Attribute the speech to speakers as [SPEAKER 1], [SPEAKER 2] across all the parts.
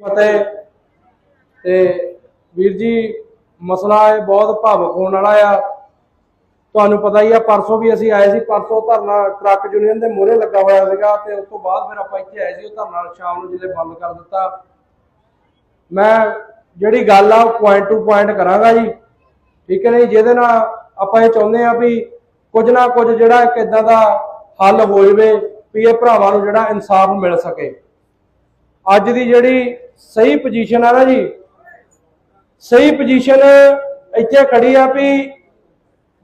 [SPEAKER 1] ਫਤਿਹ ਤੇ ਵੀਰ ਜੀ, ਮਸਲਾ ਇਹ ਬਹੁਤ ਭਾਵੁਕ ਹੋਣ ਵਾਲਾ ਆ। ਤੁਹਾਨੂੰ ਪਤਾ ਹੀ ਆ, ਪਰਸੋਂ ਵੀ ਅਸੀਂ ਆਏ ਸੀ, ਪਰਸੋਂ ਧਰਨਾ ਟਰੱਕ ਯੂਨੀਅਨ ਦੇ ਮੂਹਰੇ ਲੱਗਾ ਹੋਇਆ ਸੀਗਾ ਤੇ ਉਸ ਤੋਂ ਬਾਅਦ ਫਿਰ ਆਪਾਂ ਇੱਥੇ ਆਏ ਸੀ, ਉਹ ਧਰਨਾ ਸ਼ਾਮ ਨੂੰ ਜਿਹੜੇ ਬੰਦ ਕਰ ਦਿੱਤਾ। ਮੈਂ ਜਿਹੜੀ ਗੱਲ ਆ, ਉਹ ਪੁਆਇੰਟ ਟੂ ਪੁਆਇੰਟ ਕਰਾਂਗਾ ਜੀ। ਠੀਕ ਹੈ ਨਹੀਂ? ਜਿਹਦੇ ਨਾਲ ਆਪਾਂ ਇਹ ਚਾਹੁੰਦੇ ਆ ਵੀ ਕੁਝ ਨਾ ਕੁਝ ਜਿਹੜਾ ਇੱਕ ਇਦਾਂ ਦਾ ਹੱਲ ਹੋ ਜਾਵੇ, ਵੀ ਇਹ ਭਰਾਵਾਂ ਨੂੰ ਜਿਹੜਾ ਇਨਸਾਫ ਮਿਲ ਸਕੇ। ਅੱਜ ਦੀ ਜਿਹੜੀ ਸਹੀ ਪੋਜੀਸ਼ਨ ਆ ਨਾ ਜੀ, ਸਹੀ ਪੋਜੀਸ਼ਨ ਇੱਥੇ ਖੜੀ ਆ ਵੀ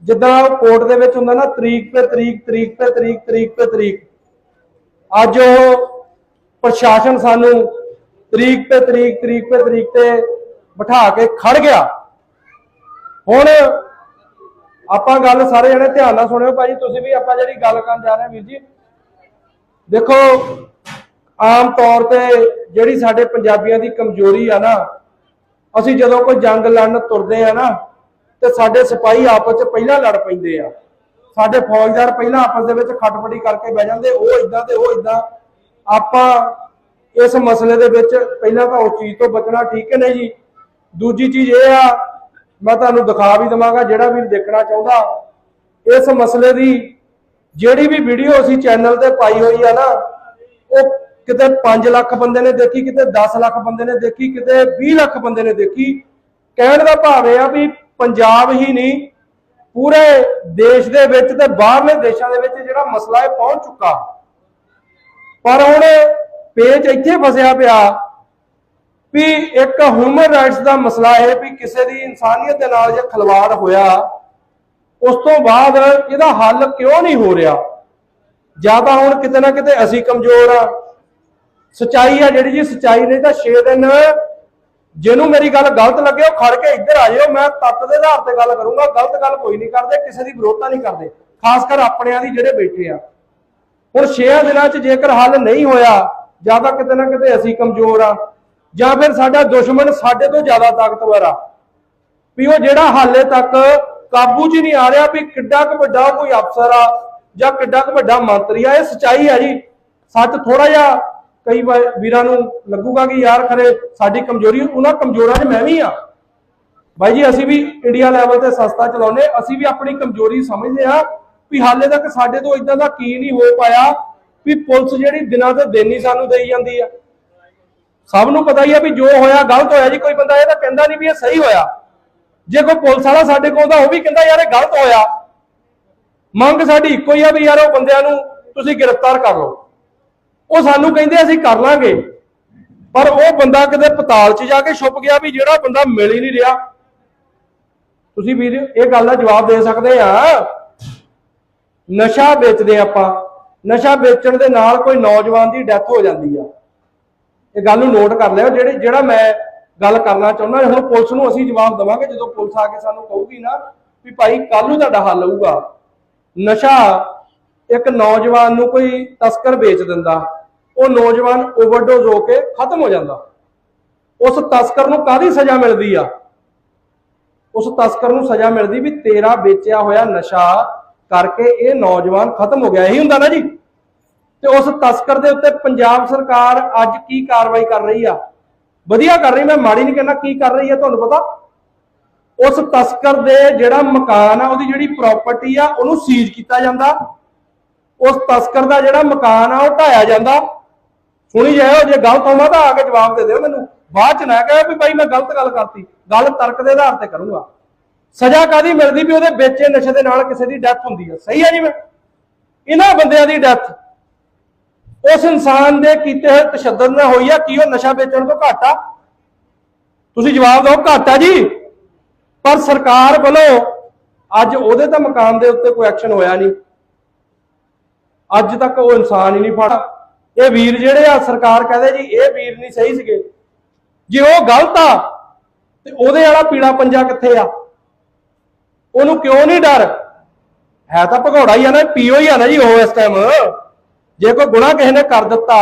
[SPEAKER 1] ਜਿੱਦਾਂ ਕੋਰਟ ਦੇ ਵਿੱਚ ਹੁੰਦਾ ਨਾ, ਤਰੀਕ ਤੇ ਤਰੀਕ ਤਰੀਕ ਤੇ ਤਰੀਕ ਤਰੀਕ ਤੇ ਤਰੀਕ। ਅੱਜ ਉਹ ਪ੍ਰਸ਼ਾਸਨ ਸਾਨੂੰ ਤਰੀਕ ਤੇ ਤਰੀਕ ਤਰੀਕ ਤੇ ਤਰੀਕ ਤੇ ਬਿਠਾ ਕੇ ਖੜ ਗਿਆ। ਹੁਣ ਆਪਾਂ ਗੱਲ ਸਾਰੇ ਜਣੇ ਧਿਆਨ ਨਾਲ ਸੁਣਿਓ ਭਾਜੀ, ਤੁਸੀਂ ਵੀ ਆਪਾਂ ਜਿਹੜੀ ਗੱਲ ਕਰਨ ਜਾ ਰਹੇ ਹਾਂ ਵੀਰ ਜੀ। ਦੇਖੋ ਆਮ ਤੌਰ ਤੇ ਜਿਹੜੀ ਸਾਡੇ ਪੰਜਾਬੀਆਂ ਦੀ ਕਮਜ਼ੋਰੀ ਆ ਨਾ, ਅਸੀਂ ਜਦੋਂ ਕੋਈ ਜੰਗ ਲੜਨ ਤੁਰਦੇ ਆ ਨਾ, ਤੇ ਸਾਡੇ ਸਿਪਾਹੀ ਆਪਸ ਚ ਪਹਿਲਾਂ ਲੜ ਪੈਂਦੇ ਆ। ਸਾਡੇ ਫੌਜਦਾਰ ਪਹਿਲਾਂ ਆਪਸ ਦੇ ਵਿੱਚ ਖਟਪਟੀ ਕਰਕੇ ਬਹਿ ਜਾਂਦੇ, ਉਹ ਇਦਾਂ ਤੇ ਉਹ ਇਦਾਂ ਆਪਾਂ ਇਸ ਮਸਲੇ ਦੇ ਵਿੱਚ ਪਹਿਲਾਂ ਤਾਂ ਉਸ ਚੀਜ਼ ਤੋਂ ਬਚਣਾ ਠੀਕ ਹੈ ਨਹੀਂ ਜੀ। ਦੂਜੀ ਚੀਜ਼ ਇਹ ਆ, ਮੈਂ ਤੁਹਾਨੂੰ ਦਿਖਾ ਵੀ ਦਵਾਂਗਾ ਜਿਹੜਾ ਵੀ ਦੇਖਣਾ ਚਾਹੁੰਦਾ। ਇਸ ਮਸਲੇ ਦੀ ਜਿਹੜੀ ਵੀ ਵੀਡੀਓ ਅਸੀਂ ਚੈਨਲ ਤੇ ਪਾਈ ਹੋਈ ਆ ਨਾ, ਉਹ ਕਿਤੇ 5 ਲੱਖ ਬੰਦੇ ਨੇ ਦੇਖੀ, ਕਿਤੇ 10 ਲੱਖ ਬੰਦੇ ਨੇ ਦੇਖੀ, ਕਿਤੇ 20 ਲੱਖ ਬੰਦੇ ਨੇ ਦੇਖੀ। ਕਹਿਣ ਦਾ ਭਾਵ ਇਹ ਆ ਵੀ ਪੰਜਾਬ ਹੀ ਨਹੀਂ, ਪੂਰੇ ਦੇਸ਼ ਦੇ ਵਿੱਚ ਤੇ ਬਾਹਰਲੇ ਦੇਸ਼ਾਂ ਦੇ ਵਿੱਚ ਜਿਹੜਾ ਮਸਲਾ ਹੈ ਪਹੁੰਚ ਚੁੱਕਾ। ਪਰ ਹੁਣ ਪੇਚ ਇੱਥੇ ਫਸਿਆ ਪਿਆ ਵੀ ਇੱਕ ਹਿਊਮਨ ਰਾਈਟਸ ਦਾ ਮਸਲਾ ਹੈ ਵੀ ਕਿਸੇ ਦੀ ਇਨਸਾਨੀਅਤ ਦੇ ਨਾਲ ਜੇ ਖਲਵਾੜ ਹੋਇਆ, ਉਸ ਤੋਂ ਬਾਅਦ ਇਹਦਾ ਹੱਲ ਕਿਉਂ ਨਹੀਂ ਹੋ ਰਿਹਾ? ਜਾਂ ਤਾਂ ਹੁਣ ਕਿਤੇ ਨਾ ਕਿਤੇ ਅਸੀਂ ਕਮਜ਼ੋਰ ਆ ਸਚਾਈ ਆ ਜਿਹੜੀ ਜੀ, ਸਚਾਈ ਨਹੀਂ ਤਾਂ 6 ਦਿਨ ਜਿਹਨੂੰ ਮੇਰੀ ਗੱਲ ਗਲਤ ਲੱਗੇ, ਉਹ ਖੜ ਕੇ ਇੱਧਰ ਆ ਜਾਓ ਮੈਂ ਤੱਤ ਦੇ ਆਧਾਰ ਤੇ ਗੱਲ ਕਰੂੰਗਾ, ਗਲਤ ਗੱਲ ਕੋਈ ਨਹੀਂ ਕਰਦੇ, ਕਿਸੇ ਦੀ ਵਿਰੋਧਤਾ ਨਹੀਂ ਕਰਦੇ, ਖਾਸ ਕਰ ਆਪਣਿਆਂ ਦੀ ਜਿਹੜੇ ਬੈਠੇ ਆ। ਹੁਣ 6 ਦਿਨਾਂ 'ਚ ਜੇਕਰ ਹੱਲ ਨਹੀਂ ਹੋਇਆ, ਜਾਂ ਤਾਂ ਕਿਤੇ ਨਾ ਕਿਤੇ ਅਸੀਂ ਕਮਜ਼ੋਰ ਆ, ਜਾਂ ਫਿਰ ਸਾਡਾ ਦੁਸ਼ਮਣ ਸਾਡੇ ਤੋਂ ਜ਼ਿਆਦਾ ਤਾਕਤਵਰ ਆ, ਵੀ ਉਹ ਜਿਹੜਾ ਹਾਲੇ ਤੱਕ ਕਾਬੂ 'ਚ ਨਹੀਂ ਆ ਰਿਹਾ ਵੀ ਕਿੱਡਾ ਕੁ ਵੱਡਾ ਕੋਈ ਅਫਸਰ ਆ, ਜਾਂ ਕਿੱਡਾ ਕੁ ਵੱਡਾ ਮੰਤਰੀ ਆ, ਇਹ ਸਚਾਈ ਆ ਜੀ। ਸੱਚ ਥੋੜਾ ਜਿਹਾ ਕਈ ਵਾਰ ਵੀਰਾਂ ਨੂੰ ਲੱਗੂਗਾ ਕਿ ਯਾਰ ਖਰੇ ਸਾਡੀ ਕਮਜ਼ੋਰੀ, ਉਹਨਾਂ ਕਮਜ਼ੋਰਾਂ 'ਚ ਮੈਂ ਵੀ ਆ ਬਾਈ ਜੀ, ਅਸੀਂ ਵੀ ਇੰਡੀਆ ਲੈਵਲ ਤੇ ਸਸਤਾ ਚਲਾਉਨੇ ਅਸੀਂ ਵੀ ਆਪਣੀ ਕਮਜ਼ੋਰੀ ਸਮਝਦੇ ਆ ਵੀ ਹਾਲੇ ਤੱਕ ਸਾਡੇ ਤੋਂ ਇਦਾਂ ਦਾ ਕੀ ਨਹੀਂ ਹੋ ਪਾਇਆ ਵੀ ਪੁਲਿਸ ਜਿਹੜੀ ਦਿਨਾਂ ਤੋਂ ਦਿਨ ਹੀ ਸਾਨੂੰ ਦੇਈ ਜਾਂਦੀ ਆ। ਸਭ ਨੂੰ ਪਤਾ ਹੀ ਆ ਵੀ ਜੋ ਹੋਇਆ ਗਲਤ ਹੋਇਆ ਜੀ, ਕੋਈ ਬੰਦਾ ਇਹ ਤਾਂ ਕਹਿੰਦਾ ਨਹੀਂ ਵੀ ਇਹ ਸਹੀ ਹੋਇਆ। ਜੇ ਕੋਈ ਪੁਲਿਸ ਵਾਲਾ ਸਾਡੇ ਕੋਲ ਦਾ ਉਹ ਵੀ ਕਹਿੰਦਾ ਯਾਰ ਇਹ ਗਲਤ ਹੋਇਆ। ਮੰਗ ਸਾਡੀ ਇੱਕੋ ਹੀ ਆ ਵੀ ਯਾਰ ਉਹ ਬੰਦਿਆਂ ਨੂੰ ਤੁਸੀਂ ਗ੍ਰਿਫਤਾਰ ਕਰ ਲਓ। ਉਹ ਸਾਨੂੰ ਕਹਿੰਦੇ ਅਸੀਂ ਕਰ ਲਾਂਗੇ। ਪਰ ਉਹ ਬੰਦਾ ਕਿਤੇ ਪਤਾਲ 'ਚ ਜਾ ਕੇ ਛੁਪ ਗਿਆ ਵੀ ਜਿਹੜਾ ਬੰਦਾ ਮਿਲ ਹੀ ਨਹੀਂ ਰਿਹਾ। ਤੁਸੀਂ ਵੀਰ, ਇਹ ਗੱਲ ਦਾ ਜਵਾਬ ਦੇ ਸਕਦੇ ਆ। ਨਸ਼ਾ ਵੇਚਦੇ ਆਪਾਂ। ਨਸ਼ਾ ਵੇਚਣ ਦੇ ਨਾਲ ਕੋਈ ਨੌਜਵਾਨ ਦੀ ਡੈਥ ਹੋ ਜਾਂਦੀ ਆ। ਇਹ ਗੱਲ ਨੂੰ ਨੋਟ ਕਰ ਲਿਓ। ਜਿਹੜੇ ਜਿਹੜਾ ਮੈਂ ਗੱਲ ਕਰਨਾ ਚਾਹੁੰਦਾ ਹੁਣ ਪੁਲਿਸ ਨੂੰ ਅਸੀਂ ਜਵਾਬ ਦਵਾਂਗੇ। ਜਦੋਂ ਪੁਲਿਸ ਆ ਕੇ ਸਾਨੂੰ ਕਹੂਗੀ ਨਾ ਵੀ ਭਾਈ ਕੱਲ ਨੂੰ ਤੁਹਾਡਾ ਹੱਲ ਹੋਊਗਾ। ਨਸ਼ਾ ਇੱਕ ਨੌਜਵਾਨ ਨੂੰ ਕੋਈ ਤਸਕਰ ਵੇਚ ਦਿੰਦਾ। ਉਹ ਨੌਜਵਾਨ ਓਵਰਡੋਜ਼ ਹੋ ਕੇ ਖਤਮ ਹੋ ਜਾਂਦਾ। ਉਸ ਤਸਕਰ ਨੂੰ ਕਾਦੀ ਸਜ਼ਾ ਮਿਲਦੀ ਆ? ਉਸ ਤਸਕਰ ਨੂੰ ਸਜ਼ਾ ਮਿਲਦੀ ਵੀ ਤੇਰਾ ਵੇਚਿਆ ਹੋਇਆ ਨਸ਼ਾ ਕਰਕੇ ਇਹ ਨੌਜਵਾਨ ਖਤਮ ਹੋ ਗਿਆ। ਇਹੀ ਹੁੰਦਾ ਨਾ ਜੀ। ਤੇ ਉਸ ਤਸਕਰ ਦੇ ਉੱਤੇ ਪੰਜਾਬ ਸਰਕਾਰ ਅੱਜ ਕੀ ਕਾਰਵਾਈ ਕਰ ਰਹੀ ਆ? ਵਧੀਆ ਕਰ ਰਹੀ। ਮੈਂ ਮਾੜੀ ਨਹੀਂ ਕਹਿੰਦਾ ਕੀ ਕਰ ਰਹੀ ਆ, ਤੁਹਾਨੂੰ ਪਤਾ? ਉਸ ਤਸਕਰ ਦੇ ਜਿਹੜਾ ਮਕਾਨ ਆ, ਉਹਦੀ ਜਿਹੜੀ ਪ੍ਰਾਪਰਟੀ ਆ, ਉਹਨੂੰ ਸੀਜ਼ ਕੀਤਾ ਜਾਂਦਾ। ਉਸ ਤਸਕਰ ਦਾ ਜਿਹੜਾ ਮਕਾਨ ਆ, ਉਹ ਢਾਇਆ ਜਾਂਦਾ। ਸੁਣੀ ਜਾਇਓ, ਜੇ ਗਲਤ ਹੋਵਾਂ ਤਾਂ ਆ ਕੇ ਜਵਾਬ ਦੇ ਦਿਓ ਮੈਨੂੰ। ਬਾਅਦ ਚ ਨਾ ਕਹੋ ਵੀ ਬਾਈ ਮੈਂ ਗਲਤ ਗੱਲ ਕਰਤੀ। ਗੱਲ ਤਰਕ ਦੇ ਆਧਾਰ ਤੇ ਕਰੂੰਗਾ। ਸਜ਼ਾ ਕਾਦੀ ਮਿਲਦੀ ਵੀ ਉਹਦੇ ਵੇਚੇ ਨਸ਼ੇ ਦੇ ਨਾਲ ਕਿਸੇ ਦੀ ਡੈਥ ਹੁੰਦੀ ਹੈ ਸਹੀ ਹੈ ਜੀ ਮੈਂ। ਇਹਨਾਂ ਬੰਦਿਆਂ ਦੀ ਡੈਥ। ਉਸ ਇਨਸਾਨ ਦੇ ਕੀਤੇ ਹੋਏ ਤਸ਼ੱਦਦ ਨਾਲ ਹੋਈ ਆ, ਕੀ ਉਹ ਨਸ਼ਾ ਵੇਚਣ ਤੋਂ ਘੱਟ ਆ? ਤੁਸੀਂ ਜਵਾਬ ਦਿਓ, ਘੱਟ ਆ ਜੀ। ਪਰ ਸਰਕਾਰ ਵੱਲੋਂ ਅੱਜ ਉਹਦੇ ਤਾਂ ਮਕਾਨ ਦੇ ਉੱਤੇ ਕੋਈ ਐਕਸ਼ਨ ਹੋਇਆ ਨਹੀਂ। ਅੱਜ ਤੱਕ ਉਹ ਇਨਸਾਨ ਹੀ ਨਹੀਂ ਫੜਾ ਇਹ ਵੀਰ ਜਿਹੜੇ ਆ, ਸਰਕਾਰ ਕਹਦੇ ਜੀ, ਇਹ ਵੀਰ ਨਹੀਂ ਸਹੀ ਸੀਗੇ। ਜੇ ਉਹ ਗਲਤ ਆ, ਤੇ ਉਹਦੇ ਵਾਲਾ ਪੀੜਾ ਪੰਜਾ ਕਿੱਥੇ ਆ? ਉਹਨੂੰ ਕਿਉਂ ਨਹੀਂ ਡਰ? ਹੈ ਤਾਂ ਭਗੌੜਾ ਹੀ ਆ ਨਾ, ਪੀਓ ਹੀ ਆ ਨਾ ਜੀ ਉਹ ਇਸ ਟਾਈਮ ਜੇ ਕੋਈ ਗੁਨਾਹ ਕਿਸੇ ਨੇ ਕਰ ਦਿੱਤਾ,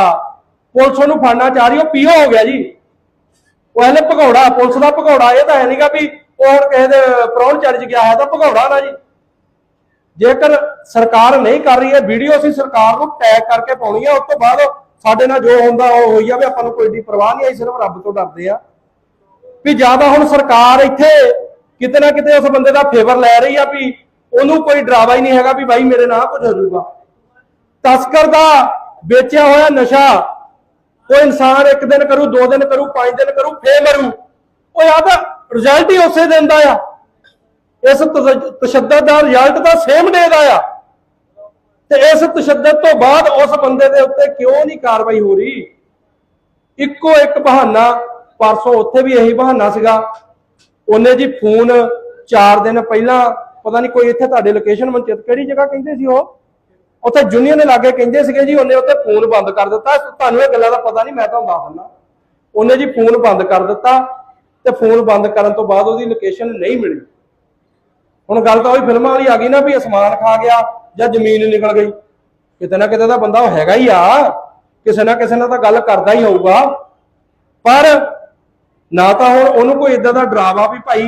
[SPEAKER 1] ਪੁਲਿਸ ਉਹਨੂੰ ਫੜਨਾ ਚਾਹ ਰਹੀ, ਉਹ ਪੀਓ ਹੋ ਗਿਆ ਜੀ। ਉਹ ਹਲੇ ਭਗੌੜਾ, ਪੁਲਿਸ ਦਾ ਭਗੌੜਾ, ਇਹ ਤਾਂ ਹੈ ਨਹੀਂਗਾ ਵੀ ਉਹ ਕਿਸੇ ਦੇ ਪ੍ਰੌਣ ਚੜ ਗਿਆ ਹੈ ਤਾਂ ਭਗੌੜਾ ਨਾ ਜੀ। ਜੇਕਰ ਸਰਕਾਰ ਨਹੀਂ ਕਰ ਰਹੀ ਹੈ, ਵੀਡੀਓ ਅਸੀਂ ਸਰਕਾਰ ਨੂੰ ਟੈਗ ਕਰਕੇ ਪਾਉਣੀ ਹੈ ਉਸ ਤੋਂ ਬਾਅਦ ਸਾਡੇ ਨਾਲ ਜੋ ਹੁੰਦਾ ਉਹ ਹੋਈ ਜਾਵੇ, ਆਪਾਂ ਨੂੰ ਕੋਈ ਦੀ ਪਰਵਾਹ ਨਹੀਂ ਆਈ ਸਿਰਫ ਰੱਬ ਤੋਂ ਡਰਦੇ ਆ। ਵੀ ਜ਼ਿਆਦਾ ਹੁਣ ਸਰਕਾਰ ਇੱਥੇ ਕਿਤੇ ਨਾ ਕਿਤੇ ਉਸ ਬੰਦੇ ਦਾ ਫੇਵਰ ਲੈ ਰਹੀ ਆ ਵੀ ਉਹਨੂੰ ਕੋਈ ਡਰਾਵਾ ਹੀ ਨਹੀਂ ਹੈਗਾ ਵੀ ਬਾਈ ਮੇਰੇ ਨਾਲ ਕੁਝ ਹੋ ਜਾਊਗਾ। ਤਸਕਰ ਦਾ ਵੇਚਿਆ ਹੋਇਆ ਨਸ਼ਾ, ਉਹ ਇਨਸਾਨ ਇੱਕ ਦਿਨ ਕਰੂ, ਦੋ ਦਿਨ ਕਰੂ, ਪੰਜ ਦਿਨ ਕਰੂ, ਫੇਰ ਮਰੂ। ਉਹ ਆ ਰਿਜ਼ਲਟ ਹੀ ਉਸੇ ਦਿਨ ਦਾ ਆ। ਇਸ ਤਸ਼- ਤਸ਼ੱਦਦ ਦਾ ਰਿਜ਼ਲਟ ਤਾਂ ਸੇਮ ਡੇ ਦਾ ਆ। ਤੇ ਇਸ ਤਸ਼ੱਦਦ ਤੋਂ ਬਾਅਦ ਉਸ ਬੰਦੇ ਦੇ ਉੱਤੇ ਕਿਉਂ ਨਹੀਂ ਕਾਰਵਾਈ ਹੋ ਰਹੀ? ਇੱਕੋ ਇੱਕ ਬਹਾਨਾ, ਪਰਸੋਂ ਉੱਥੇ ਵੀ ਇਹੀ ਬਹਾਨਾ ਸੀਗਾ। ਉਹਨੇ ਜੀ ਫੋਨ 4 ਦਿਨ ਪਹਿਲਾਂ, ਪਤਾ ਨਹੀਂ ਕੋਈ ਇੱਥੇ ਤੁਹਾਡੇ ਲੋਕੇਸ਼ਨ ਮਨਚਿਤ ਕਿਹੜੀ ਜਗ੍ਹਾ ਕਹਿੰਦੇ ਸੀ ਉਹ? ਉੱਥੇ ਜੂਨੀਅਰ ਦੇ ਲਾਗੇ ਕਹਿੰਦੇ ਸੀਗੇ ਜੀ, ਉਹਨੇ ਉੱਥੇ ਫੋਨ ਬੰਦ ਕਰ ਦਿੱਤਾ। ਤੁਹਾਨੂੰ ਇਹ ਗੱਲਾਂ ਦਾ ਪਤਾ ਨਹੀਂ, ਮੈਂ ਤੁਹਾਨੂੰ ਦੱਸ ਦਿੰਦਾ। ਉਹਨੇ ਜੀ ਫੋਨ ਬੰਦ ਕਰ ਦਿੱਤਾ ਤੇ ਫੋਨ ਬੰਦ ਕਰਨ ਤੋਂ ਬਾਅਦ ਉਹਦੀ ਲੋਕੇਸ਼ਨ ਨਹੀਂ ਮਿਲੀ। ਹੁਣ ਗੱਲ ਤਾਂ ਉਹੀ ਫਿਲਮਾਂ ਵਾਲੀ ਆ ਗਈ ਨਾ ਵੀ ਅਸਮਾਨ ਖਾ ਗਿਆ ਜਾਂ ਜ਼ਮੀਨ ਨਿਕਲ ਗਈ। ਕਿਤੇ ਨਾ ਕਿਤੇ ਤਾਂ ਬੰਦਾ ਉਹ ਹੈਗਾ ਹੀ ਆ। ਕਿਸੇ ਨਾ ਕਿਸੇ ਨਾਲ ਤਾਂ ਗੱਲ ਕਰਦਾ ਹੀ ਹੋਊਗਾ। ਪਰ ਨਾ ਤਾਂ ਹੁਣ ਉਹਨੂੰ ਕੋਈ ਇਦਾਂ ਦਾ ਡਰਾਵਾ ਵੀ ਭਾਈ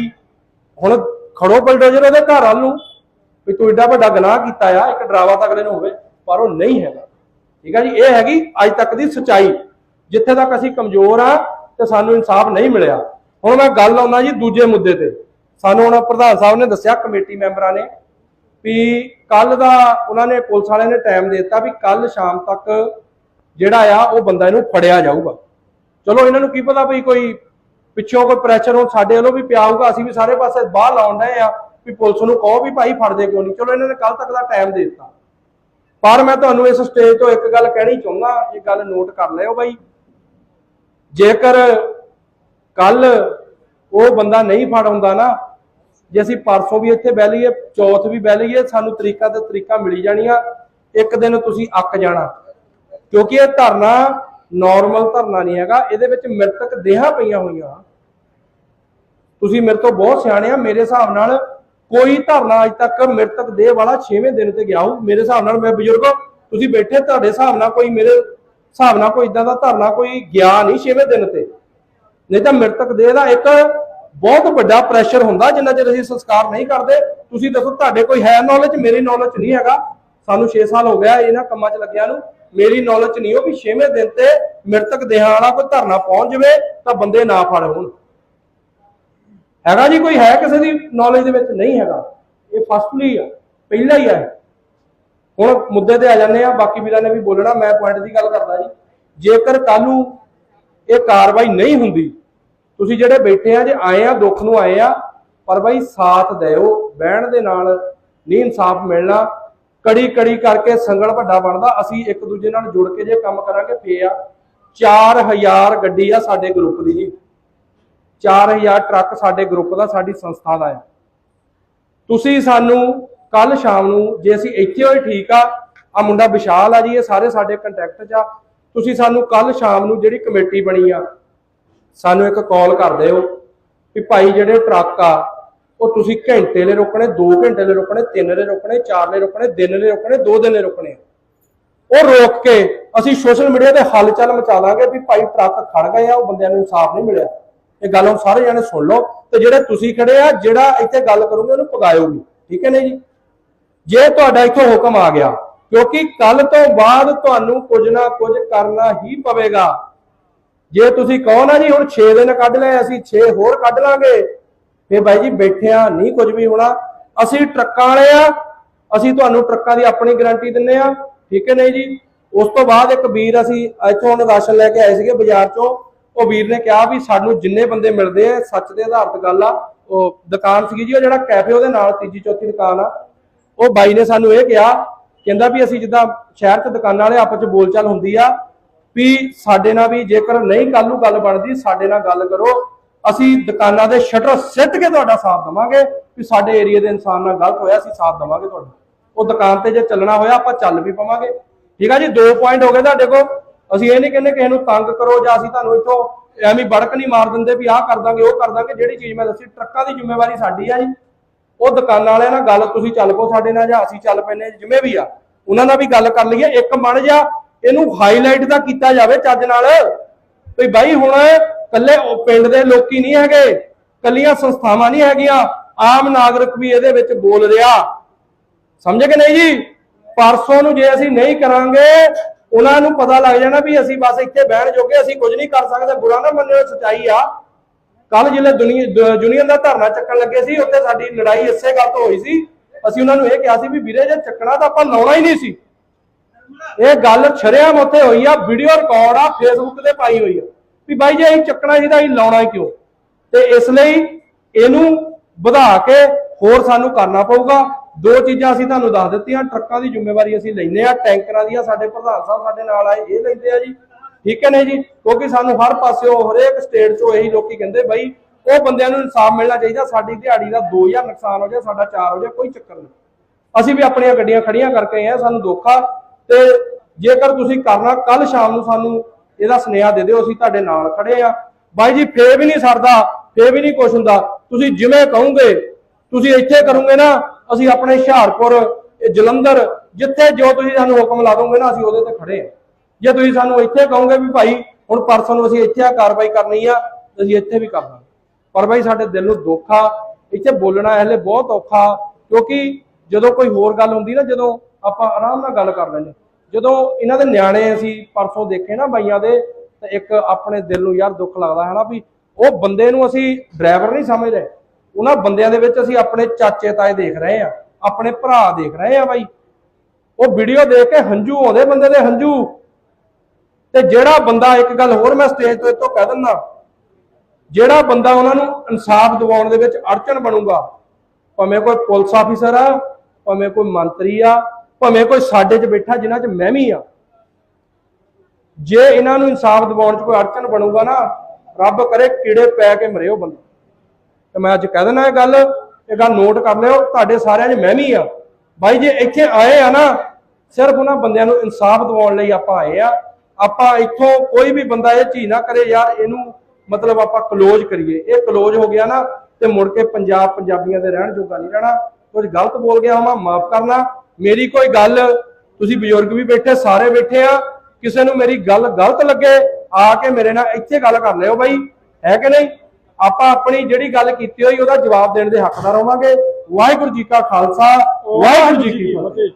[SPEAKER 1] ਹੁਣ ਖੜੋ ਬਲਡੋਜ਼ਰ ਉਹਦੇ ਘਰ ਵਾਲ ਨੂੰ ਵੀ ਤੂੰ ਏਡਾ ਵੱਡਾ ਗੁਨਾਹ ਕੀਤਾ ਆ, ਇੱਕ ਡਰਾਵਾ ਤਾਂ ਅਗਲੇ ਨੂੰ ਹੋਵੇ, ਪਰ ਉਹ ਨਹੀਂ ਹੈਗਾ। ਠੀਕ ਆ ਜੀ, ਇਹ ਹੈਗੀ ਅੱਜ ਤੱਕ ਦੀ ਸਚਾਈ। ਜਿੱਥੇ ਤੱਕ ਅਸੀਂ ਕਮਜ਼ੋਰ ਆ ਤੇ ਸਾਨੂੰ ਇਨਸਾਫ ਨਹੀਂ ਮਿਲਿਆ। ਹੁਣ ਮੈਂ ਗੱਲ ਲਾਉਣਾ ਜੀ ਦੂਜੇ ਮੁੱਦੇ ਤੇ। ਸਾਨੂੰ ਹੁਣ ਪ੍ਰਧਾਨ ਸਾਹਿਬ ਨੇ ਦੱਸਿਆ, ਕਮੇਟੀ ਮੈਂਬਰਾਂ ਨੇ, ਵੀ ਕੱਲ ਦਾ ਉਹਨਾਂ ਨੇ ਪੁਲਿਸ ਵਾਲਿਆਂ ਨੇ ਟਾਈਮ ਦੇ ਦਿੱਤਾ ਵੀ ਕੱਲ ਸ਼ਾਮ ਤੱਕ ਜਿਹੜਾ ਆ, ਉਹ ਬੰਦਾ ਇਹਨੂੰ ਫੜਿਆ ਜਾਊਗਾ। ਚਲੋ ਇਹਨਾਂ ਨੂੰ ਕੀ ਪਤਾ ਵੀ ਕੋਈ ਪਿੱਛੋਂ ਕੋਈ ਪ੍ਰੈਸ਼ਰ ਹੁਣ, ਸਾਡੇ ਵੱਲੋਂ ਵੀ ਪਿਆ ਹੋਊਗਾ, ਅਸੀਂ ਵੀ ਸਾਰੇ ਪਾਸੇ ਬਾਹਰ ਲਾਉਣ ਡਏ ਆ ਵੀ ਪੁਲਿਸ ਨੂੰ ਕਹੋ ਵੀ ਭਾਈ ਫੜਦੇ ਕਿਉਂ ਨਹੀਂ। ਚਲੋ ਇਹਨਾਂ ਨੇ ਕੱਲ ਤੱਕ ਦਾ ਟਾਈਮ ਦੇ ਦਿੱਤਾ। ਪਰ ਮੈਂ ਤੁਹਾਨੂੰ ਇਸ ਸਟੇਜ ਤੋਂ ਇੱਕ ਗੱਲ ਕਹਿਣੀ ਚਾਹੁੰਦਾ, ਇਹ ਗੱਲ ਨੋਟ ਕਰ ਲਿਓ ਬਾਈ। ਜੇਕਰ ਕੱਲ ਉਹ ਬੰਦਾ ਨਹੀਂ ਫੜ ਹੁੰਦਾ ਨਾ ਜੇ ਅਸੀਂ ਪਰਸੋਂ ਵੀ ਇੱਥੇ ਬਹਿ ਲਈਏ, ਚੌਥ ਵੀ ਬਹਿ ਲਈਏ, ਸਾਨੂੰ ਤਰੀਕਾ ਤੇ ਤਰੀਕਾ ਮਿਲੀ ਜਾਣੀਆਂ। ਇੱਕ ਦਿਨ ਤੁਸੀਂ ਅੱਕ ਜਾਣਾ। ਕਿਉਂਕਿ ਇਹ ਧਰਨਾ ਨਾਰਮਲ ਧਰਨਾ ਨਹੀਂ ਹੈਗਾ, ਇਹਦੇ ਵਿੱਚ ਮ੍ਰਿਤਕ ਦੇਹਾਂ ਪਈਆਂ ਹੋਈਆਂ। ਤੁਸੀਂ ਮੇਰੇ ਤੋਂ ਬਹੁਤ ਸਿਆਣੇ ਆ, ਮੇਰੇ ਹਿਸਾਬ ਨਾਲ ਕੋਈ ਧਰਨਾ ਅਜ ਤੱਕ ਮ੍ਰਿਤਕ ਦੇਹ ਵਾਲਾ 6ਵੇਂ ਦਿਨ ਤੇ ਗਿਆ ਹੋ ਮੇਰੇ ਹਿਸਾਬ ਨਾਲ ਮੈਂ ਬਜ਼ੁਰਗ ਤੁਸੀਂ ਬੈਠੇ, ਤੁਹਾਡੇ ਹਿਸਾਬ ਨਾਲ ਕੋਈ ਮੇਰੇ ਹਿਸਾਬ ਨਾਲ ਕੋਈ ਇਦਾਂ ਦਾ ਧਰਨਾ ਕੋਈ ਗਿਆ ਨਹੀਂ 6ਵੇਂ ਦਿਨ ਤੇ। ਨਹੀਂ ਤਾਂ ਮ੍ਰਿਤਕ ਦੇਹ ਦਾ ਇੱਕ ਬਹੁਤ ਵੱਡਾ ਪ੍ਰੈਸ਼ਰ ਹੁੰਦਾ, ਜਿੰਨਾ ਚਿਰ ਅਸੀਂ ਸੰਸਕਾਰ ਨਹੀਂ ਕਰਦੇ, ਤੁਸੀਂ ਦੱਸੋ, ਤੁਹਾਡੇ ਕੋਈ ਹੈ ਨੌਲੇਜ ਮੇਰੀ ਨੌਲੇਜ ਨਹੀਂ ਹੈਗਾ। ਸਾਨੂੰ 6 ਸਾਲ ਹੋ ਗਿਆ ਇਹਨਾਂ ਕੰਮਾਂ 'ਚ ਲੱਗਿਆ ਨੂੰ। ਮੇਰੀ ਨੌਲੇਜ ਨਹੀਂ ਉਹ ਵੀ 6ਵੇਂ ਦਿਨ ਤੇ ਮ੍ਰਿਤਕ ਦੇਹਾਂ ਵਾਲਾ ਕੋਈ ਧਰਨਾ ਪਹੁੰਚ ਜਵੇ, ਤਾਂ ਬੰਦੇ ਨਾ ਫੜ ਹੋਣ। ਹੈਗਾ ਜੀ ਕੋਈ, ਹੈ ਕਿਸੇ ਦੀ ਨੌਲੇਜ ਦੇ ਵਿੱਚ? ਨਹੀਂ ਹੈਗਾ। ਇਹ ਫਸਟਲੀ ਆ, ਪਹਿਲਾ ਹੀ ਆ ਹੁਣ ਮੁੱਦੇ ਤੇ ਆ ਜਾਂਦੇ ਆ ਬਾਕੀ ਵੀਰਾਂ ਨੇ ਵੀ ਬੋਲਣਾ, ਮੈਂ ਪੁਆਇੰਟ ਦੀ ਗੱਲ ਕਰਦਾ ਜੀ। ਜੇਕਰ ਕੱਲ ਨੂੰ ਇਹ ਕਾਰਵਾਈ ਨਹੀਂ ਹੁੰਦੀ ਤੁਸੀਂ ਜਿਹੜੇ ਬੈਠੇ ਆ, ਜੇ ਆਏ ਆ, ਦੁੱਖ ਨੂੰ ਆਏ ਆ, ਪਰ ਬਾਈ ਸਾਥ ਦਿਓ, ਬਹਿਣ ਦੇ ਨਾਲ ਨਹੀਂ ਇਨਸਾਫ ਮਿਲਣਾ ਕੜੀ ਕੜੀ ਕਰਕੇ ਸੰਗਲ ਵੱਡਾ ਬਣਦਾ, ਅਸੀਂ ਇੱਕ ਦੂਜੇ ਨਾਲ ਜੁੜ ਕੇ ਜੇ ਕੰਮ ਕਰਾਂਗੇ ਫੇ ਆ। 4000 ਗੱਡੀ ਆ ਸਾਡੇ ਗਰੁੱਪ ਦੀ ਜੀ। 4000 ਟਰੱਕ ਸਾਡੇ ਗਰੁੱਪ ਦਾ, ਸਾਡੀ ਸੰਸਥਾ ਦਾ ਆ। ਤੁਸੀਂ ਸਾਨੂੰ ਕੱਲ ਸ਼ਾਮ ਨੂੰ, ਜੇ ਅਸੀਂ ਇੱਥੇ ਹੋਏ ਠੀਕ ਆ ਆ ਮੁੰਡਾ ਵਿਸ਼ਾਲ ਆ ਜੀ, ਇਹ ਸਾਰੇ ਸਾਡੇ ਕੰਟੈਕਟ 'ਚ ਆ। ਤੁਸੀਂ ਸਾਨੂੰ ਕੱਲ ਸ਼ਾਮ ਨੂੰ ਜਿਹੜੀ ਕਮੇਟੀ ਬਣੀ ਆ ਸਾਨੂੰ ਇੱਕ ਕਾਲ ਕਰ ਦਿਓ ਵੀ ਭਾਈ ਜਿਹੜੇ ਟਰੱਕ ਆ, ਉਹ ਤੁਸੀਂ ਘੰਟੇ ਲਈ ਰੋਕਣੇ 2 ਘੰਟੇ ਲਈ ਰੋਕਣੇ 3 ਲਈ ਰੋਕਣੇ 4 ਲਈ ਰੋਕਣੇ, ਦਿਨ ਲਈ ਰੋਕਣੇ 2 ਦਿਨ ਲਈ ਰੋਕਣੇ ਉਹ ਰੋਕ ਕੇ ਅਸੀਂ ਸੋਸ਼ਲ ਮੀਡੀਆ ਤੇ ਹਲਚਲ ਮਚਾ ਲਾਂਗੇ ਵੀ ਭਾਈ ਟਰੱਕ ਖੜ ਗਏ ਆ, ਉਹ ਬੰਦਿਆਂ ਨੂੰ ਇਨਸਾਫ ਨਹੀਂ ਮਿਲਿਆ। ਇਹ ਗੱਲ ਹੁਣ ਸਾਰੇ ਜਣੇ ਸੁਣ ਲਓ ਤੇ ਜਿਹੜੇ ਤੁਸੀਂ ਖੜੇ ਆ, ਜਿਹੜਾ ਇੱਥੇ ਗੱਲ ਕਰੋਗੇ ਉਹਨੂੰ ਪਗਾਇਓਗੇ ਠੀਕ ਹੈ ਨੇ ਜੀ? ਜੇ ਤੁਹਾਡਾ ਇੱਥੋਂ ਹੁਕਮ ਆ ਗਿਆ, ਕਿਉਂਕਿ ਕੱਲ ਤੋਂ ਬਾਅਦ ਤੁਹਾਨੂੰ ਕੁਝ ਨਾ ਕੁਝ ਕਰਨਾ ਹੀ ਪਵੇਗਾ। ਜੇ ਤੁਸੀਂ ਕਹੋ ਨਾ ਜੀ, ਹੁਣ 6 ਦਿਨ ਕੱਢ ਲਏ, ਅਸੀਂ 6 ਹੋਰ ਕੱਢ ਲਾਂਗੇ। ਫੇ ਬਾਈ ਜੀ ਬੈਠਿਆ ਨਹੀਂ ਕੁਝ ਵੀ ਹੋਣਾ। ਅਸੀਂ ਟਰੱਕਾਂ ਵਾਲੇ ਆ, ਅਸੀਂ ਤੁਹਾਨੂੰ ਟਰੱਕਾਂ ਦੀ ਆਪਣੀ ਗਾਰੰਟੀ ਦਿੰਨੇ ਆ, ਠੀਕ ਹੈ ਨਹੀਂ ਜੀ? ਉਸ ਤੋਂ ਬਾਅਦ ਇੱਕ ਵੀਰ ਅਸੀਂ ਇੱਥੋਂ ਹੁਣ ਰਾਸ਼ਨ ਲੈ ਕੇ ਆਏ ਸੀਗੇ ਬਾਜ਼ਾਰ ਚੋਂ। ਉਹ ਵੀਰ ਨੇ ਕਿਹਾ ਵੀ ਸਾਨੂੰ ਜਿੰਨੇ ਬੰਦੇ ਮਿਲਦੇ ਆ, ਸੱਚ ਦੇ ਆਧਾਰ ਤੇ ਗੱਲ ਆ, ਉਹ ਦੁਕਾਨ ਸੀਗੀ ਜੀ, ਉਹ ਜਿਹੜਾ ਕੈਫੇ ਉਹਦੇ ਨਾਲ ਤੀਜੀ, ਚੌਥੀ ਦੁਕਾਨ ਆ। ਉਹ ਬਾਈ ਨੇ ਸਾਨੂੰ ਇਹ ਕਿਹਾ, ਕਹਿੰਦਾ ਵੀ ਅਸੀਂ ਜਿੱਦਾਂ ਸ਼ਹਿਰ 'ਚ ਦੁਕਾਨਾਂ ਵਾਲੇ ਆਪਸ 'ਚ ਬੋਲਚਾਲ ਹੁੰਦੀ ਆ ਵੀ ਸਾਡੇ ਨਾਲ ਵੀ ਜੇਕਰ ਨਹੀਂ ਕੱਲ ਨੂੰ ਗੱਲ ਬਣਦੀ, ਸਾਡੇ ਨਾਲ ਗੱਲ ਕਰੋ। ਅਸੀਂ ਦੁਕਾਨਾਂ ਦੇ ਸ਼ਟਰ ਸਿੱਟ ਕੇ ਤੁਹਾਡਾ ਸਾਥ ਦਵਾਂਗੇ ਵੀ ਸਾਡੇ ਏਰੀਆ ਦੇ ਇਨਸਾਨ ਨਾਲ ਗਲਤ ਹੋਇਆ, ਅਸੀਂ ਸਾਥ ਦਵਾਂਗੇ ਤੁਹਾਡਾ। ਉਹ ਦੁਕਾਨ ਤੇ ਜੇ ਚੱਲਣਾ ਹੋਇਆ, ਆਪਾਂ ਚੱਲ ਵੀ ਪਵਾਂਗੇ। ਠੀਕ ਆ ਜੀ? ਦੋ ਪੁਆਇੰਟ ਹੋ ਗਏ ਤੁਹਾਡੇ ਕੋਲ। ਅਸੀਂ ਇਹ ਨਹੀਂ ਕਹਿੰਦੇ ਕਿਸੇ ਨੂੰ ਤੰਗ ਕਰੋ ਜਾਂ ਅਸੀਂ ਤੁਹਾਨੂੰ ਇੱਥੋਂ ਐਵੇਂ ਬੜਕ ਨਹੀਂ ਮਾਰ ਦਿੰਦੇ ਵੀ ਆਹ ਕਰ ਦਾਂਗੇ, ਉਹ ਕਰ ਦਾਂਗੇ। ਜਿਹੜੀ ਚੀਜ਼ ਮੈਂ ਦੱਸੀ, ਟਰੱਕਾਂ ਦੀ ਜ਼ਿੰਮੇਵਾਰੀ ਸਾਡੀ ਆ ਜੀ। ਉਹ ਦੁਕਾਨਾਂ ਵਾਲਿਆਂ ਨਾਲ ਗੱਲ ਤੁਸੀਂ ਚੱਲ ਪੋ ਸਾਡੇ ਨਾਲ ਜਾਂ ਅਸੀਂ ਚੱਲ ਪੈਨੇ ਜਿਵੇਂ ਵੀ ਆ। ਉਹਨਾਂ ਨਾਲ ਵੀ ਗੱਲ ਕਰ ਲਈਏ। ਇੱਕ ਮਣ ਜਾ ਇਹਨੂੰ ਹਾਈਲਾਈਟ ਦਾ ਕੀਤਾ ਜਾਵੇ ਚੱਜ ਨਾਲ। ਵੀ ਬਾਈ ਹੁਣ ਕੱਲੇ ਪਿੰਡ ਦੇ ਲੋਕੀ ਨਹੀਂ ਹੈਗੇ ਕੱਲੀਆਂ ਸੰਸਥਾਵਾਂ ਨਹੀਂ ਹੈਗੀਆਂ, ਆਮ ਨਾਗਰਿਕ ਵੀ ਇਹਦੇ ਵਿੱਚ ਬੋਲ ਰਿਹਾ। ਸਮਝ ਕਿ ਨਹੀਂ ਜੀ? ਪਰਸੋਂ ਨੂੰ ਜੇ ਅਸੀਂ ਨਹੀਂ ਕਰਾਂਗੇ, ਉਹਨਾਂ ਨੂੰ ਪਤਾ ਲੱਗ ਜਾਣਾ ਵੀ ਅਸੀਂ ਬਸ ਇੱਥੇ ਬਹਿਣ ਜੋਗੇ, ਅਸੀਂ ਕੁਝ ਨਹੀਂ ਕਰ ਸਕਦੇ, ਬੁਰਾ ਨਾ ਮੰਨਿਓ, ਸਚਾਈ ਆ। ਕੱਲ ਜਿਹੜੇ ਦੁਨੀਆ ਯੂਨੀਅਨ ਦਾ ਧਰਨਾ ਚੱਕਣ ਲੱਗੇ ਸੀ, ਉੱਥੇ ਸਾਡੀ ਲੜਾਈ ਇਸੇ ਗੱਲ ਤੋਂ ਹੋਈ ਸੀ। ਅਸੀਂ ਉਹਨਾਂ ਨੂੰ ਇਹ ਕਿਹਾ ਸੀ ਵੀ ਵੀਰੇ, ਜੇ ਚੱਕਣਾ ਤਾਂ ਆਪਾਂ ਲਾਉਣਾ ਹੀ ਨਹੀਂ ਸੀ। ਇਹ ਗੱਲ ਛਰੇਆਮ ਉੱਥੇ ਹੋਈ ਆ ਵੀਡੀਓ ਰਿਕਾਰਡ ਆ ਫੇਸਬੁੱਕ ਤੇ ਪਾਈ ਹੋਈ ਆ। ਵੀ ਬਾਈ ਜੇ, ਅਸੀਂ ਚੱਕਣਾ ਸੀ ਤਾਂ ਲਾਉਣਾ ਕਿਉਂ? ਤੇ ਇਸ ਲਈ ਇਹਨੂੰ ਵਧਾ ਕੇ ਹੋਰ ਸਾਨੂੰ ਕਰਨਾ ਪਊਗਾ। ਦੋ ਚੀਜ਼ਾਂ ਅਸੀਂ ਤੁਹਾਨੂੰ ਦੱਸ ਦਿੱਤੀਆਂ, ਟਰੱਕਾਂ ਦੀ ਜ਼ਿੰਮੇਵਾਰੀ ਅਸੀਂ ਲੈਨੇ ਆ ਟੈਂਕਰਾਂ ਦੀਆਂ, ਸਾਡੇ ਪ੍ਰਧਾਨ ਸਾਹਿਬ ਸਾਡੇ ਨਾਲ ਆਏ, ਇਹ ਲੈਂਦੇ ਆ ਜੀ। ਠੀਕ ਹੈ ਨੇ ਜੀ? ਕਿਉਂਕਿ ਸਾਨੂੰ ਹਰ ਪਾਸਿਓਂ ਹਰੇਕ ਸਟੇਟ 'ਚੋਂ ਇਹੀ ਲੋਕੀ ਕਹਿੰਦੇ, ਬਾਈ, ਉਹ ਬੰਦਿਆਂ ਨੂੰ ਇਨਸਾਫ ਮਿਲਣਾ ਚਾਹੀਦਾ, ਸਾਡੀ ਦਿਹਾੜੀ ਦਾ 2000 ਨੁਕਸਾਨ ਹੋ ਜਾਏ, ਸਾਡਾ 4 ਹੋ ਜਾਏ, ਕੋਈ ਚੱਕਰ ਨਹੀਂ। ਅਸੀਂ ਵੀ ਆਪਣੀਆਂ ਗੱਡੀਆਂ ਖੜੀਆਂ ਕਰਕੇ ਆਏ ਸਾਨੂੰ ਦੁੱਖ ਤੇ ਜੇਕਰ ਤੁਸੀਂ ਕਰਨਾ ਕੱਲ ਸ਼ਾਮ ਨੂੰ ਸਾਨੂੰ ਇਹਦਾ ਸੁਨੇਹਾ ਦੇ ਦਿਓ, ਅਸੀਂ ਤੁਹਾਡੇ ਨਾਲ ਖੜੇ ਆ ਬਾਈ ਜੀ ਫੇ ਵੀ ਨਹੀਂ ਸਰਦਾ ਫੇ ਵੀ ਨਹੀਂ ਕੁਛ ਹੁੰਦਾ। ਤੁਸੀਂ ਜਿਵੇਂ ਕਹੋਗੇ, ਤੁਸੀਂ ਇੱਥੇ ਕਰੋਗੇ ਨਾ, ਅਸੀਂ ਆਪਣੇ ਹੁਸ਼ਿਆਰਪੁਰ ਜਲੰਧਰ, ਜਿੱਥੇ ਜੋ ਤੁਸੀਂ ਸਾਨੂੰ ਹੁਕਮ ਲਾ ਦੋਗੇ ਨਾ, ਅਸੀਂ ਉਹਦੇ ਤੇ ਖੜੇ ਆ ਜੇ ਤੁਸੀਂ ਸਾਨੂੰ ਇੱਥੇ ਕਹੋਗੇ ਵੀ ਭਾਈ, ਹੁਣ ਪਰਸੋਂ ਨੂੰ ਅਸੀਂ ਇੱਥੇ ਆ, ਕਾਰਵਾਈ ਕਰਨੀ ਆ, ਅਸੀਂ ਇੱਥੇ ਵੀ ਕਰ ਦਾਂਗੇ ਪਰ ਭਾਈ ਸਾਡੇ ਦਿਲ ਨੂੰ ਦੁੱਖ ਆ। ਇੱਥੇ ਬੋਲਣਾ ਹਲੇ ਬਹੁਤ ਔਖਾ, ਕਿਉਂਕਿ ਜਦੋਂ ਕੋਈ ਹੋਰ ਗੱਲ ਹੁੰਦੀ ਨਾ, ਜਦੋਂ ਆਪਾਂ ਆਰਾਮ ਨਾਲ ਗੱਲ ਕਰ ਲੈਂਦੇ ਜਦੋਂ ਇਹਨਾਂ ਦੇ ਨਿਆਣੇ ਅਸੀਂ ਪਰਸੋਂ ਦੇਖੇ ਨਾ ਬਾਈਆਂ ਦੇ, ਤੇ ਇੱਕ ਆਪਣੇ ਦਿਲ ਨੂੰ ਯਾਰ ਦੁੱਖ ਲੱਗਦਾ ਹੈ ਨਾ ਵੀ ਉਹ ਬੰਦੇ ਨੂੰ ਅਸੀਂ ਡਰਾਈਵਰ ਨਹੀਂ ਸਮਝਦੇ। ਉਹਨਾਂ ਬੰਦਿਆਂ ਦੇ ਵਿੱਚ ਅਸੀਂ ਆਪਣੇ ਚਾਚੇ ਤਾਏ ਦੇਖ ਰਹੇ ਆ ਆਪਣੇ ਭਰਾ ਦੇਖ ਰਹੇ ਆ ਬਾਈ। ਉਹ ਵੀਡੀਓ ਦੇਖ ਕੇ ਹੰਝੂ ਆਉਂਦੇ ਬੰਦੇ ਦੇ, ਹੰਝੂ। ਤੇ ਜਿਹੜਾ ਬੰਦਾ ਇੱਕ ਗੱਲ ਹੋਰ ਮੈਂ ਸਟੇਜ ਤੋਂ ਇੱਥੋਂ ਕਹਿ ਦਿੰਦਾ, ਜਿਹੜਾ ਬੰਦਾ ਉਹਨਾਂ ਨੂੰ ਇਨਸਾਫ ਦਿਵਾਉਣ ਦੇ ਵਿੱਚ ਅੜਚਨ ਬਣੂਗਾ, ਭਾਵੇਂ ਕੋਈ ਪੁਲਿਸ ਆਫੀਸਰ ਆ, ਭਾਵੇਂ ਕੋਈ ਮੰਤਰੀ ਆ ਭਾਵੇਂ ਕੋਈ ਸਾਡੇ 'ਚ ਬੈਠਾ, ਜਿਨ੍ਹਾਂ 'ਚ ਮੈਂ ਵੀ ਆ ਜੇ ਇਹਨਾਂ ਨੂੰ ਇਨਸਾਫ ਦਿਵਾਉਣ 'ਚ ਕੋਈ ਅੜਚਨ ਬਣੂਗਾ ਨਾ, ਰੱਬ ਕਰੇ ਕੀੜੇ ਪੈ ਕੇ ਮਰੇ ਉਹ ਬੰਦਾ। ਤੇ ਮੈਂ ਅੱਜ ਕਹਿ ਦਿੰਦਾ ਇਹ ਗੱਲ ਇਹ ਗੱਲ ਨੋਟ ਕਰ ਲਿਓ, ਤੁਹਾਡੇ ਸਾਰਿਆਂ 'ਚ ਮੈਂ ਵੀ ਆ ਬਾਈ, ਜੇ ਇੱਥੇ ਆਏ ਆ ਨਾ, ਸਿਰਫ ਉਹਨਾਂ ਬੰਦਿਆਂ ਨੂੰ ਇਨਸਾਫ ਦਿਵਾਉਣ ਲਈ ਆਪਾਂ ਆਏ ਆ। ਆਪਾਂ ਇੱਥੋਂ ਕੋਈ ਵੀ ਬੰਦਾ ਇਹ ਚੀਜ਼ ਨਾ ਕਰੇ ਯਾਰ, ਇਹਨੂੰ ਮਤਲਬ ਆਪਾਂ ਕਲੋਜ਼ ਕਰੀਏ। ਇਹ ਕਲੋਜ਼ ਹੋ ਗਿਆ ਨਾ, ਤੇ ਮੁੜ ਕੇ ਪੰਜਾਬ ਪੰਜਾਬੀਆਂ ਦੇ ਰਹਿਣ ਜੋਗਾ ਨਹੀਂ ਰਹਿਣਾ। ਕੁਝ ਗਲਤ ਬੋਲ ਗਿਆ ਹਾਂ ਮਾਫ ਕਰਨਾ। ਮੇਰੀ ਕੋਈ ਗੱਲ ਤੁਸੀਂ ਬਜ਼ੁਰਗ ਵੀ ਬੈਠੇ ਸਾਰੇ ਬੈਠੇ ਆ ਕਿਸੇ ਨੂੰ ਮੇਰੀ ਗੱਲ ਗਲਤ ਲੱਗੇ ਆ ਕੇ ਮੇਰੇ ਨਾਲ ਇੱਥੇ ਗੱਲ ਕਰ ਲਿਓ ਬਾਈ ਹੈ ਕਿ ਨਹੀਂ? ਆਪਾਂ ਆਪਣੀ ਜਿਹੜੀ ਗੱਲ ਕੀਤੀ ਹੋਈ ਉਹਦਾ ਜਵਾਬ ਦੇਣ ਦੇ ਹੱਕਦਾਰ ਹੋਵਾਂਗੇ। ਵਾਹਿਗੁਰੂ ਜੀ ਕਾ ਖਾਲਸਾ ਵਾਹਿਗੁਰੂ ਜੀ ਕੀ ਫਤਿਹ।